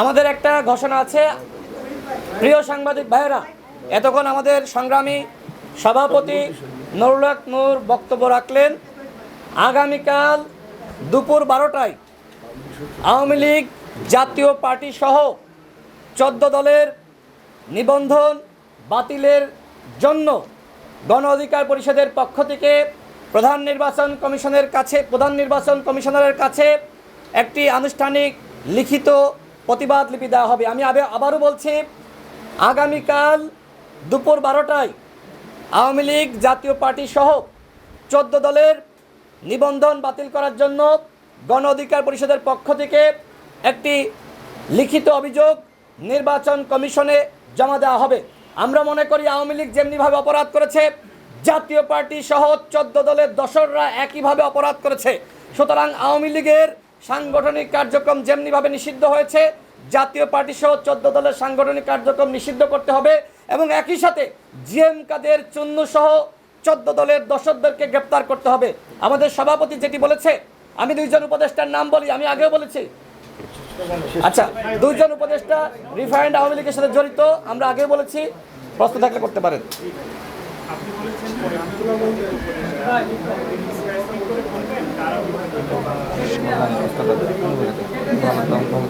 আমাদের একটা ঘোষণা আছে। প্রিয় সাংবাদিক ভাইয়েরা, এতক্ষণ আমাদের সংগ্রামী সভাপতি নুরুলাক নূর বক্তব্য রাখলেন। আগামীকাল দুপুর বারোটায় আওয়ামী লীগ জাতীয় পার্টি সহ চোদ্দ দলের নিবন্ধন বাতিলের জন্য গণ অধিকার পরিষদের পক্ষ থেকে প্রধান নির্বাচন কমিশনের কাছে, প্রধান নির্বাচন কমিশনারের কাছে একটি আনুষ্ঠানিক লিখিত প্রতিবাদ লিপি দেওয়া হবে। আমি আবে- আবারও বলছি, আগামীকাল দুপুর বারোটায় আওয়ামী লীগ জাতীয় পার্টি সহ চোদ্দ দলের নিবন্ধন বাতিল করার জন্য গণ অধিকার পরিষদের পক্ষ থেকে একটি লিখিত অভিযোগ নির্বাচন কমিশনে জমা দেওয়া হবে। আমরা মনে করি আওয়ামী লীগ যেমনিভাবে অপরাধ করেছে, জাতীয় পার্টি সহ চোদ্দ দলের দশররা একইভাবে অপরাধ করেছে। সুতরাং আওয়ামী লীগের সাংগঠনিক কার্যক্রম যেমনিভাবে নিষিদ্ধ হয়েছে, জাতীয় পার্টি সহ চোদ্দ দলের সাংগঠনিক কার্যক্রম নিষিদ্ধ করতে হবে এবং একই সাথে জিএম কাদের চুন্নু সহ চোদ্দ দলের দর্শকদেরকে গ্রেপ্তার করতে হবে। আমাদের সভাপতি যেটি বলেছে, আমি দুইজন উপদেষ্টার নাম বলি, আমি আগেও বলেছি। আচ্ছা দুইজন উপদেষ্টা রিফাইন্ড আওয়ামী লীগের সাথে জড়িত, আমরা আগেও বলেছি, প্রশ্ন থাকলে করতে পারেন। 頑張った。